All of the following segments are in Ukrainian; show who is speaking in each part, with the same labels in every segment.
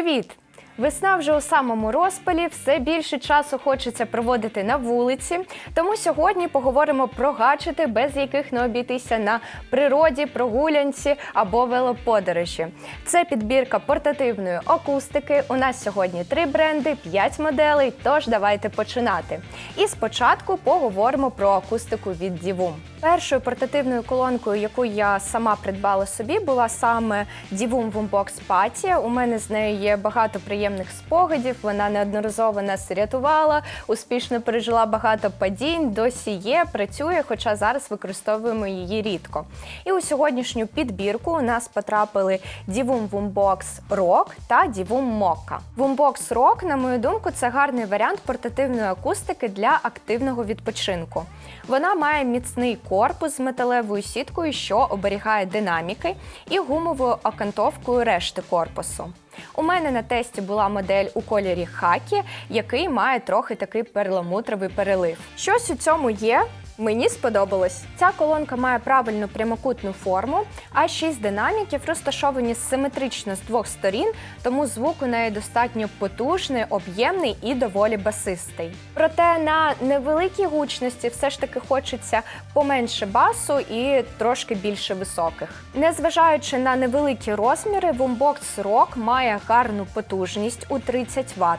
Speaker 1: Привіт! Весна вже у самому розпалі, все більше часу хочеться проводити на вулиці. Тому сьогодні поговоримо про гаджети, без яких не обійтися на природі, прогулянці або велоподорожі. Це підбірка портативної акустики. У нас сьогодні три бренди, п'ять моделей. Тож давайте починати. І спочатку поговоримо про акустику від Divum. Першою портативною колонкою, яку я сама придбала собі, була саме Divum Boombox Patia. У мене з нею є багато приємних спогадів. Вона неодноразово нас рятувала, успішно пережила багато падінь, досі є, працює, хоча зараз використовуємо її рідко. І у сьогоднішню підбірку у нас потрапили Divum Boombox Rock та Divum Mokka. Boombox Rock, на мою думку, це гарний варіант портативної акустики для активного відпочинку. Вона має міцний корпус з металевою сіткою, що оберігає динаміки, і гумовою окантовкою решти корпусу. У мене на тесті була модель у кольорі хакі, який має трохи такий перламутровий перелив. Щось у цьому є. Мені сподобалось. Ця колонка має правильну прямокутну форму, а шість динаміків розташовані симетрично з двох сторін, тому звук у неї достатньо потужний, об'ємний і доволі басистий. Проте на невеликій гучності все ж таки хочеться поменше басу і трошки більше високих. Незважаючи на невеликі розміри, Boombox Rock має гарну потужність у 30 Вт.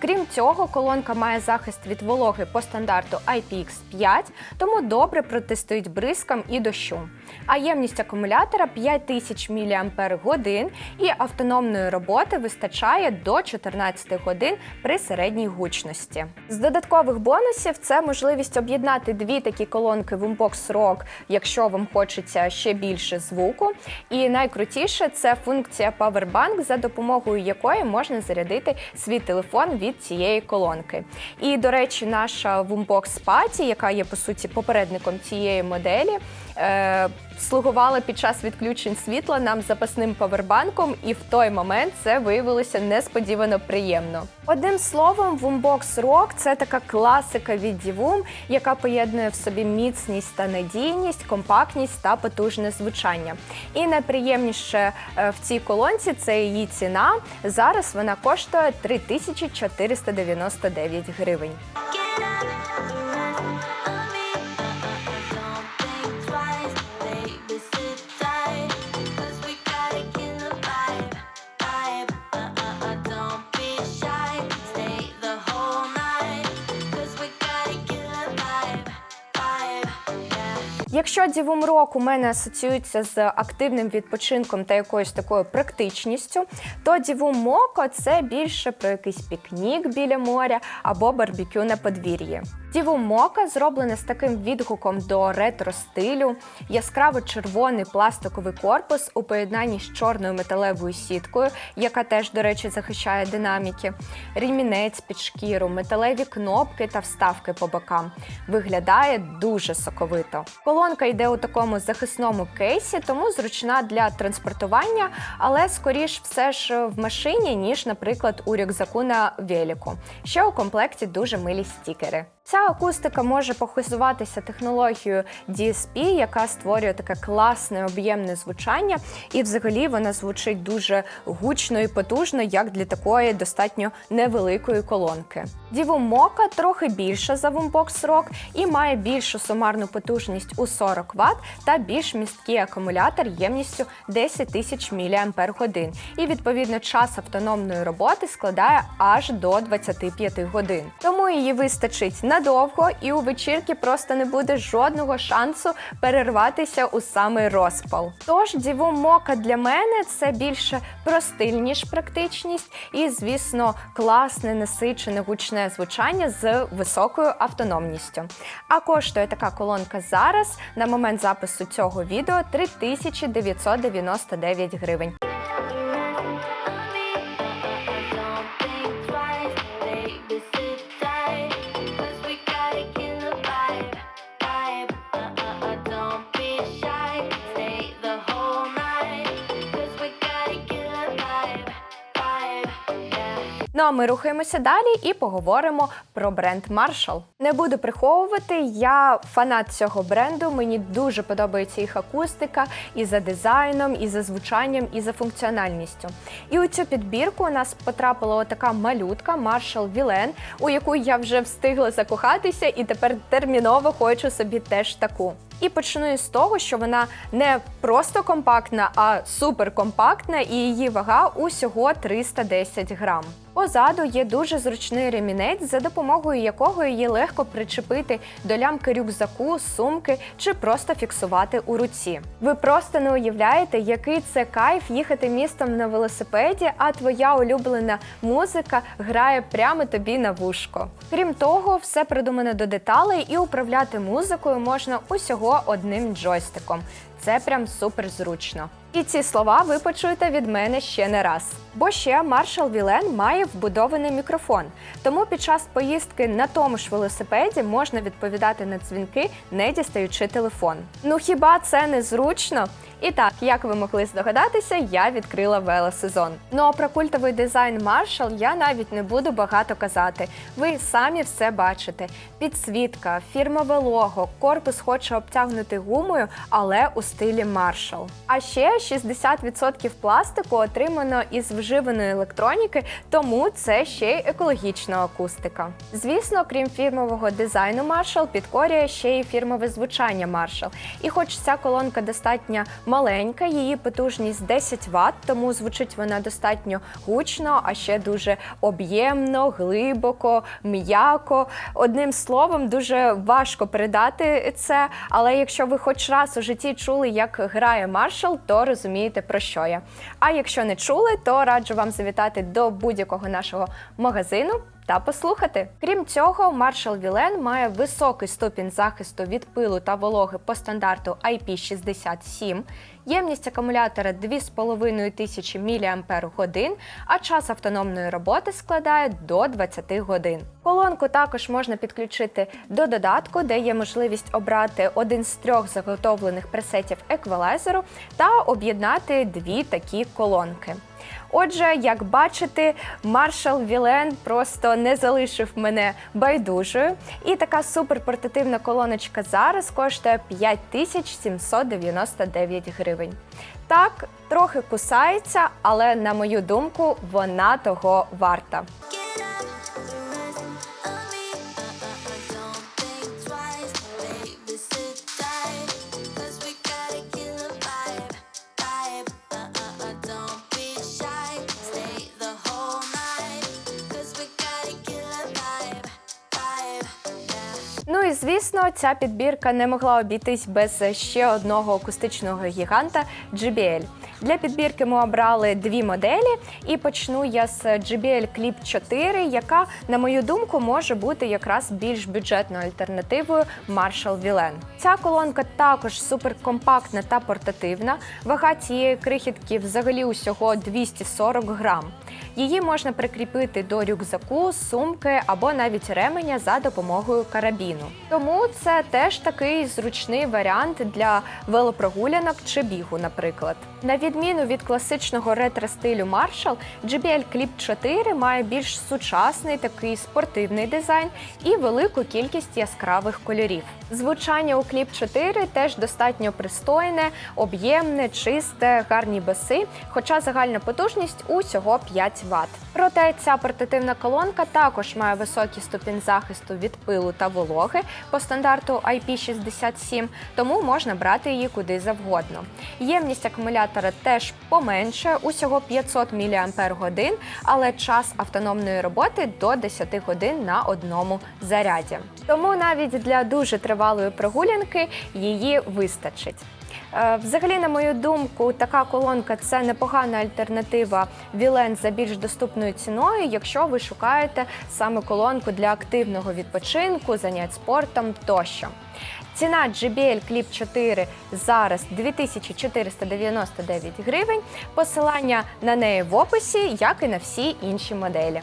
Speaker 1: Крім цього, колонка має захист від вологи по стандарту IPX5, тому добре протистоїть бризкам і дощу. А ємність акумулятора 5000 мАч і автономної роботи вистачає до 14 годин при середній гучності. З додаткових бонусів це можливість об'єднати дві такі колонки в Boombox Rock, якщо вам хочеться ще більше звуку. І найкрутіше це функція Powerbank, за допомогою якої можна зарядити свій телефон від цієї колонки. І, до речі, наша Boombox Patty, яка є по суті попередником цієї моделі, е, слугувала під час відключень світла нам запасним павербанком, і в той момент це виявилося несподівано приємно. Одним словом, Boombox Rock – це така класика від Divum, яка поєднує в собі міцність та надійність, компактність та потужне звучання. І найприємніше е, в цій колонці це її ціна. Зараз вона коштує 3499 гривень. Якщо Divum Rock у мене асоціюється з активним відпочинком та якоюсь такою практичністю, то Divum Moco – це більше про якийсь пікнік біля моря або барбекю на подвір'ї. Divum Moco зроблене з таким відгуком до ретро-стилю, яскраво червоний пластиковий корпус у поєднанні з чорною металевою сіткою, яка теж, до речі, захищає динаміки, ремінець під шкіру, металеві кнопки та вставки по бокам. Виглядає дуже соковито. Колонка йде у такому захисному кейсі, тому зручна для транспортування, але скоріш все ж в машині, ніж, наприклад, у рюкзаку на веліку. Ще у комплекті дуже милі стікери. Ця акустика може похизуватися технологією DSP, яка створює таке класне об'ємне звучання, і взагалі вона звучить дуже гучно і потужно, як для такої достатньо невеликої колонки. Divum Mocha трохи більша за Boombox Rock і має більшу сумарну потужність у 40 Вт та більш місткий акумулятор ємністю 10 тисяч мАч. І відповідно час автономної роботи складає аж до 25 годин. Тому її вистачить надовго, і у вечірки просто не буде жодного шансу перерватися у самий розпал. Тож Divum Mocha для мене це більше про стиль, ніж практичність, і, звісно, класне, насичене гучне звучання з високою автономністю. А коштує така колонка зараз на момент запису цього відео 3999 гривень. А ми рухаємося далі і поговоримо про бренд Marshall. Не буду приховувати, я фанат цього бренду. Мені дуже подобається їх акустика і за дизайном, і за звучанням, і за функціональністю. І у цю підбірку у нас потрапила така малютка Marshall Villain, у яку я вже встигла закохатися, і тепер терміново хочу собі теж таку. І почну із того, що вона не просто компактна, а суперкомпактна, і її вага усього 310 грам. Позаду є дуже зручний ремінець, за допомогою якого її легко причепити до лямки рюкзаку, сумки чи просто фіксувати у руці. Ви просто не уявляєте, який це кайф їхати містом на велосипеді, а твоя улюблена музика грає прямо тобі на вушко. Крім того, все придумано до деталей, і управляти музикою можна усього одним джойстиком. Це прям супер зручно. І ці слова ви почуєте від мене ще не раз. Бо ще Marshall Villain має вбудований мікрофон, тому під час поїздки на тому ж велосипеді можна відповідати на дзвінки, не дістаючи телефон. Ну хіба це не зручно? І так, як ви могли здогадатися, я відкрила велосезон. Ну а про культовий дизайн Marshall я навіть не буду багато казати. Ви самі все бачите: підсвітка, фірмове лого, корпус хоче обтягнути гумою, але у стилі Marshall. А ще 60% пластику отримано із вживаної електроніки, тому це ще й екологічна акустика. Звісно, крім фірмового дизайну Marshall, підкорює ще й фірмове звучання Marshall. І хоч ця колонка достатньо маленька, її потужність 10 Вт, тому звучить вона достатньо гучно, а ще дуже об'ємно, глибоко, м'яко. Одним словом, дуже важко передати це. Але якщо ви хоч раз у житті чули, як грає Marshall, то розумієте про що я. А якщо не чули, то раджу вам завітати до будь-якого нашого магазину. Та послухати. Крім цього, Marshall Villain має високий ступінь захисту від пилу та вологи по стандарту IP67, ємність акумулятора 2500 мАч, а час автономної роботи складає до 20 годин. Колонку також можна підключити до додатку, де є можливість обрати один з трьох заготовлених пресетів еквалайзеру та об'єднати дві такі колонки. Отже, як бачите, маршал Вілен просто не залишив мене байдужою. І така суперпортативна колоночка зараз коштує 5799 гривень. Так, трохи кусається, але на мою думку, вона того варта. Звісно, ця підбірка не могла обійтись без ще одного акустичного гіганта JBL. Для підбірки ми обрали дві моделі, і почну я з JBL Clip 4, яка, на мою думку, може бути якраз більш бюджетною альтернативою Marshall Villain. Ця колонка також суперкомпактна та портативна. Вага цієї крихітки взагалі усього 240 грам. Її можна прикріпити до рюкзаку, сумки або навіть ременя за допомогою карабіну. Тому це теж такий зручний варіант для велопрогулянок чи бігу, наприклад. На відміну від класичного ретро-стилю Marshall, JBL Clip 4 має більш сучасний такий спортивний дизайн і велику кількість яскравих кольорів. Звучання у Clip 4 теж достатньо пристойне, об'ємне, чисте, гарні баси, хоча загальна потужність усього 5 Вт. Проте ця портативна колонка також має високий ступінь захисту від пилу та вологи по стандарту IP67, тому можна брати її куди завгодно. Ємність акумулятора теж поменше, усього 500 мАч, але час автономної роботи до 10 годин на одному заряді. Тому навіть для дуже тривалої прогулянки її вистачить. Е, Взагалі, на мою думку, така колонка це непогана альтернатива Вілен за більш доступною ціною, якщо ви шукаєте саме колонку для активного відпочинку, занять спортом тощо. Ціна JBL Clip 4 зараз 2499 гривень. Посилання на неї в описі, як і на всі інші моделі.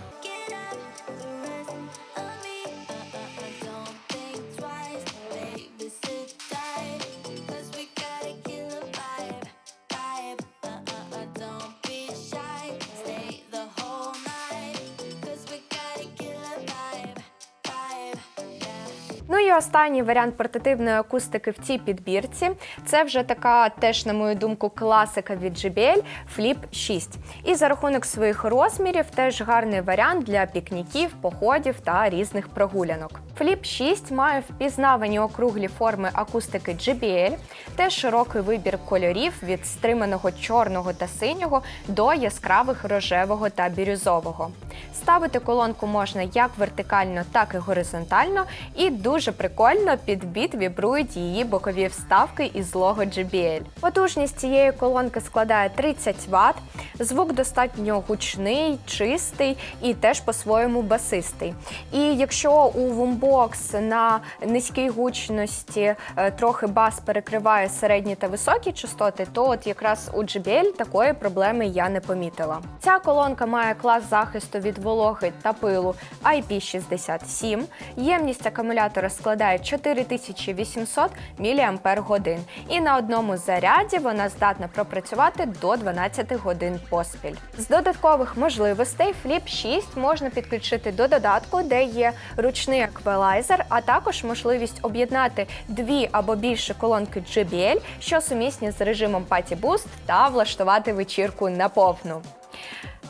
Speaker 1: Останній варіант портативної акустики в цій підбірці це вже така, теж, на мою думку, класика від JBL Flip 6. І за рахунок своїх розмірів теж гарний варіант для пікніків, походів та різних прогулянок. Flip 6 має впізнавані округлі форми акустики JBL, теж широкий вибір кольорів від стриманого чорного та синього до яскравих рожевого та бірюзового. Ставити колонку можна як вертикально, так і горизонтально, і дуже прикольно під біт вібрують її бокові вставки із лого JBL. Потужність цієї колонки складає 30 Вт, звук достатньо гучний, чистий і теж по-своєму басистий. І якщо у Вумбокс на низькій гучності е, трохи бас перекриває середні та високі частоти, то от якраз у JBL такої проблеми я не помітила. Ця колонка має клас захисту від вологи та пилу IP67. Ємність акумулятора складає 4800 мАч. І на одному заряді вона здатна пропрацювати до 12 годин поспіль. З додаткових можливостей Flip 6 можна підключити до додатку, де є ручний еквалайзер, а також можливість об'єднати дві або більше колонки JBL, що сумісні з режимом Party Boost та влаштувати вечірку на повну.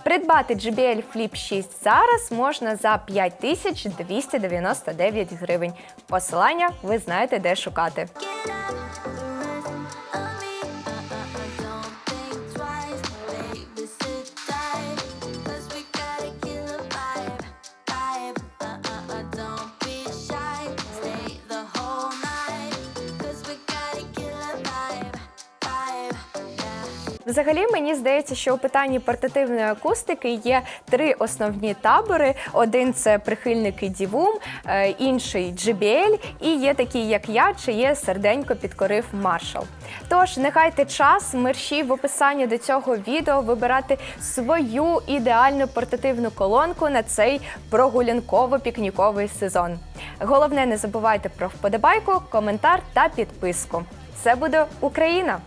Speaker 1: Придбати JBL Flip 6 зараз можна за 5299 гривень. Посилання ви знаєте, де шукати. Взагалі, мені здається, що у питанні портативної акустики є три основні табори: один це прихильники Дівум, е, інший JBL, і є такі, як я, чиє серденько підкорив Marshall. Тож не гайте час, мерщій в описанні до цього відео вибирати свою ідеальну портативну колонку на цей прогулянково-пікніковий сезон. Головне, не забувайте про вподобайку, коментар та підписку. Це буде Україна!